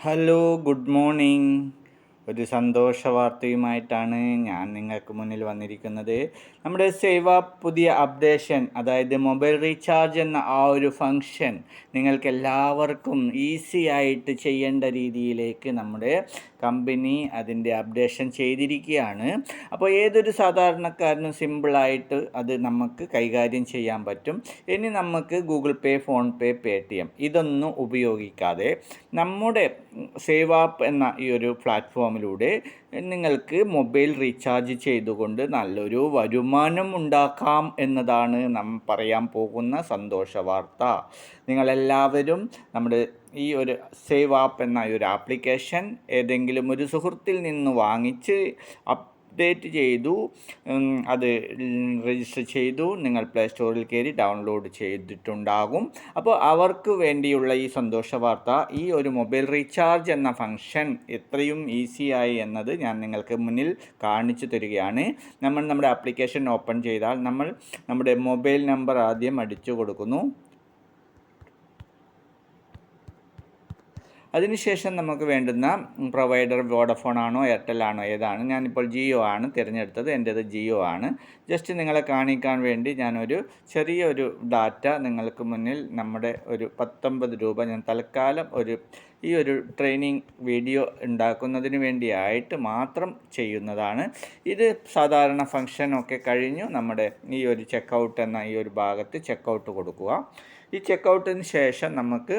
Hello good morning ഒരു സന്തോഷ വാർത്തയുമായിട്ടാണ് ഞാൻ നിങ്ങൾക്ക് മുന്നിൽ വന്നിരിക്കുന്നത്. നമ്മുടെ സേവ പുതിയ അപ്ഡേഷൻ അതായത് മൊബൈൽ റീചാർജ് എന്ന ആ ഒരു ഫങ്ഷൻ നിങ്ങൾക്ക് എല്ലാവർക്കും ഈസി ആയിട്ട് ചെയ്യേണ്ട രീതിയിലേക്ക് നമ്മുടെ കമ്പനി അതിന്റെ അപ്ഡേഷൻ ചെയ്തിരിക്കുകയാണ്. അപ്പോൾ ഏതൊരു സാധാരണക്കാരനും സിമ്പിളായിട്ട് അത് നമുക്ക് കൈകാര്യം ചെയ്യാൻ പറ്റും. ഇനി നമുക്ക് Google Pay PhonePe Paytm ഇതൊന്നും ഉപയോഗിക്കാതെ നമ്മുടെ സേവ് ആപ്പ് എന്ന ഈ ഒരു പ്ലാറ്റ്ഫോമിലൂടെ നിങ്ങൾക്ക് മൊബൈൽ റീചാർജ് ചെയ്തുകൊണ്ട് നല്ലൊരു വരുമാനം ഉണ്ടാക്കാം എന്നതാണ് നാം പറയാൻ പോകുന്ന സന്തോഷ വാർത്ത. നിങ്ങളെല്ലാവരും നമ്മുടെ ഈ ഒരു സേവ് ആപ്പ് എന്ന ഒരു ആപ്ലിക്കേഷൻ ഏതെങ്കിലും ഒരു സുഹൃത്തിൽ നിന്ന് വാങ്ങിച്ച് അപ്ഡേറ്റ് ചെയ്തു. അത് രജിസ്റ്റർ ചെയ്തു. നിങ്ങൾ പ്ലേ സ്റ്റോറിൽ കയറി ഡൗൺലോഡ് ചെയ്തിട്ടുണ്ടാകും. അപ്പോൾ അവർക്ക് വേണ്ടിയുള്ള ഈ സന്തോഷ വാർത്ത ഈ ഒരു മൊബൈൽ റീചാർജ് എന്ന ഫംഗ്ഷൻ എത്രയും ഈസിയായി എന്നത് ഞാൻ നിങ്ങൾക്ക് മുന്നിൽ കാണിച്ചു തരികയാണ്. നമ്മൾ നമ്മുടെ ആപ്ലിക്കേഷൻ ഓപ്പൺ ചെയ്താൽ നമ്മൾ നമ്മുടെ മൊബൈൽ നമ്പർ ആദ്യം അടിച്ചു കൊടുക്കുന്നു. അതിനുശേഷം നമുക്ക് വേണ്ടുന്ന പ്രൊവൈഡർ വോഡഫോൺ ആണോ എയർടെൽ ആണോ ഏതാണ്? ഞാനിപ്പോൾ ജിയോ ആണ് തിരഞ്ഞെടുത്തത്. എന്റേത് ജിയോ ആണ്. ജസ്റ്റ് നിങ്ങളെ കാണിക്കാൻ വേണ്ടി ഞാനൊരു ചെറിയൊരു ഡാറ്റ നിങ്ങൾക്ക് മുന്നിൽ നമ്മുടെ ഒരു പത്തൊമ്പത് രൂപ ഞാൻ തൽക്കാലം ഒരു ഈ ഒരു ട്രെയിനിങ് വീഡിയോ ഉണ്ടാക്കുന്നതിന് വേണ്ടിയായിട്ട് മാത്രം ചെയ്യുന്നതാണ്. ഇത് സാധാരണ ഫങ്ഷൻ ഒക്കെ കഴിഞ്ഞു. നമ്മുടെ ഈ ഒരു ചെക്കൗട്ട് എന്ന ഈ ഒരു ഭാഗത്ത് ചെക്കൗട്ട് കൊടുക്കുക. ഈ ചെക്കൗട്ടിന് ശേഷം നമുക്ക്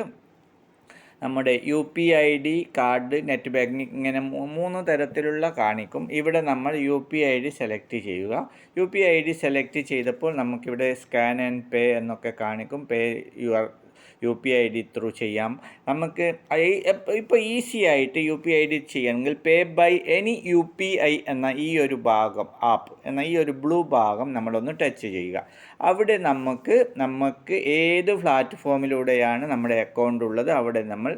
നമ്മുടെ U P I D card net banking ഇങ്ങനെ മൂന്ന് തരത്തിലുള്ള കാണിക്കും. ഇവിടെ നമ്മൾ U P I D select ചെയ്യുക. U P I D select ചെയ്തപ്പോൾ നമുക്കിവിടെ സ്കാൻ ആൻഡ് പേ എന്നൊക്കെ കാണിക്കും. Pay your U P I D through ചെയ്യാം. നമുക്ക് ഇപ്പോൾ ഈസി ആയിട്ട് യു പി ഐ ഡി ചെയ്യണമെങ്കിൽ pay by any U P I എന്ന ഈ ഒരു ഭാഗം ആപ്പ് എന്ന ഈ ഒരു ബ്ലൂ ഭാഗം നമ്മളൊന്ന് ടച്ച് ചെയ്യുക. അവിടെ നമുക്ക് നമുക്ക് ഏത് പ്ലാറ്റ്ഫോമിലൂടെയാണ് നമ്മുടെ അക്കൗണ്ട് ഉള്ളത്? അവിടെ നമ്മൾ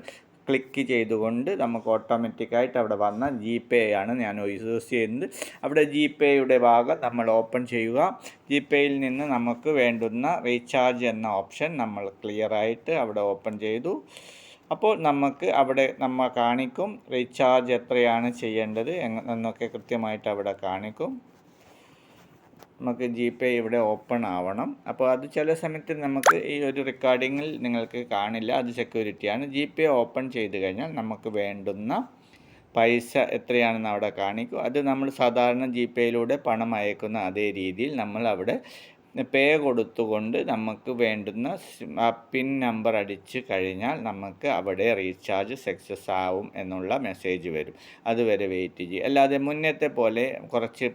ക്ലിക്ക് ചെയ്തുകൊണ്ട് നമുക്ക് ഓട്ടോമാറ്റിക്കായിട്ട് അവിടെ വന്ന ജി പേ ആണ് ഞാൻ യൂസ് ചെയ്യുന്നത്. അവിടെ ജി പേയുടെ ഭാഗം നമ്മൾ ഓപ്പൺ ചെയ്യുക. ജി പേയിൽ നിന്ന് നമുക്ക് വേണ്ടുന്ന റീചാർജ് എന്ന ഓപ്ഷൻ നമ്മൾ ക്ലിയറായിട്ട് അവിടെ ഓപ്പൺ ചെയ്തു. അപ്പോൾ നമുക്ക് അവിടെ നമ്മൾ കാണിക്കും റീചാർജ് എത്രയാണ് ചെയ്യേണ്ടത് എന്നൊക്കെ കൃത്യമായിട്ട് അവിടെ കാണിക്കും. നമുക്ക് ജി പേ ഇവിടെ ഓപ്പൺ ആവണം. അപ്പോൾ അത് ചില സമയത്ത് നമുക്ക് ഈ ഒരു റെക്കോർഡിങ്ങിൽ നിങ്ങൾക്ക് കാണില്ല. അത് സെക്യൂരിറ്റിയാണ് ജി പേ ഓപ്പൺ ചെയ്ത് കഴിഞ്ഞാൽ നമുക്ക് വേണ്ടുന്ന പൈസ എത്രയാണെന്ന് അവിടെ കാണിക്കും. അത് നമ്മൾ സാധാരണ ജി പേയിലൂടെ പണം അയക്കുന്ന അതേ രീതിയിൽ നമ്മൾ അവിടെ പേ കൊടുത്തുകൊണ്ട് നമുക്ക് വേണ്ടുന്ന പിൻ നമ്പർ അടിച്ച് കഴിഞ്ഞാൽ നമുക്ക് അവിടെ റീചാർജ് സക്സസ് ആവും എന്നുള്ള മെസ്സേജ് വരും. അതുവരെ വെയിറ്റ് ചെയ്യും. അല്ലാതെ മുന്നത്തെ പോലെ കുറച്ച്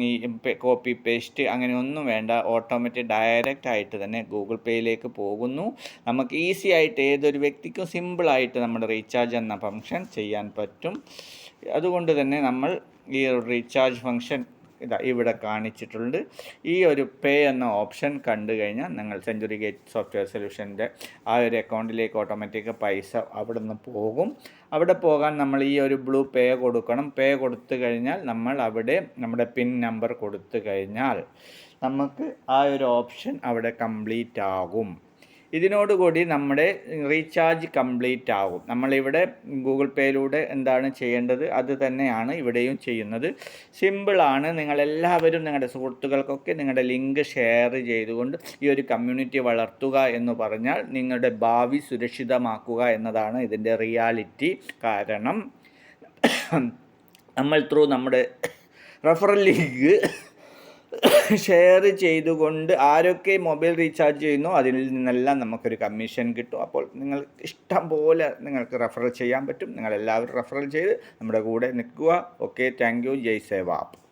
ഈ കോപ്പി പേസ്റ്റ് അങ്ങനെ ഒന്നും വേണ്ട. ഓട്ടോമാറ്റിക് ഡയറക്റ്റ് ആയിട്ട് തന്നെ ഗൂഗിൾ പേയിലേക്ക് പോകുന്നു. നമുക്ക് ഈസി ആയിട്ട് ഏതൊരു വ്യക്തിക്കും സിമ്പിളായിട്ട് നമ്മുടെ റീചാർജ് എന്ന ഫംഗ്ഷൻ ചെയ്യാൻ പറ്റും. അതുകൊണ്ട് തന്നെ നമ്മൾ ഈ റീചാർജ് ഫംഗ്ഷൻ ഇതാ ഇവിടെ കാണിച്ചിട്ടുണ്ട്. ഈ ഒരു പേ എന്ന ഓപ്ഷൻ കണ്ടു കഴിഞ്ഞാൽ നിങ്ങൾ സെഞ്ചുറി ഗേറ്റ് സോഫ്റ്റ്വെയർ സൊല്യൂഷന്റെ ആ ഒരു അക്കൗണ്ടിലേക്ക് ഓട്ടോമാറ്റിക് പൈസ അവിടെ നിന്ന് പോകും. അവിടെ പോകാൻ നമ്മൾ ഈ ഒരു ബ്ലൂ പേ കൊടുക്കണം. പേ കൊടുത്തു കഴിഞ്ഞാൽ നമ്മൾ അവിടെ നമ്മുടെ പിൻ നമ്പർ കൊടുത്തു കഴിഞ്ഞാൽ നമുക്ക് ആ ഒരു ഓപ്ഷൻ അവിടെ കംപ്ലീറ്റ് ആകും. ഇതിനോടുകൂടി നമ്മുടെ റീചാർജ് കംപ്ലീറ്റ് ആകും നമ്മളിവിടെ ഗൂഗിൾ പേയിലൂടെ എന്താണ് ചെയ്യേണ്ടത്? അത് തന്നെയാണ് ഇവിടെയും ചെയ്യുന്നത്. സിമ്പിളാണ് നിങ്ങളെല്ലാവരും നിങ്ങളുടെ സുഹൃത്തുക്കൾക്കൊക്കെ നിങ്ങളുടെ ലിങ്ക് ഷെയർ ചെയ്തുകൊണ്ട് ഈ ഒരു കമ്മ്യൂണിറ്റി വളർത്തുക എന്ന് പറഞ്ഞാൽ നിങ്ങളുടെ ഭാവി സുരക്ഷിതമാക്കുക എന്നതാണ് ഇതിന്റെ റിയാലിറ്റി. കാരണം നമ്മൾ ത്രൂ നമ്മുടെ റഫറൽ ലിങ്ക് ഷെയർ ചെയ്തുകൊണ്ട് ആരൊക്കെ മൊബൈൽ റീചാർജ് ചെയ്യുന്നു അതിൽ നിന്നെല്ലാം നമുക്കൊരു കമ്മീഷൻ കിട്ടും. അപ്പോൾ നിങ്ങൾക്ക് ഇഷ്ടം പോലെ നിങ്ങൾക്ക് റെഫറൽ ചെയ്യാൻ പറ്റും. നിങ്ങളെല്ലാവരും റെഫറൽ ചെയ്ത് നമ്മുടെ കൂടെ നിൽക്കുക. Okay thank you. ജയ് സേവാപ്പ്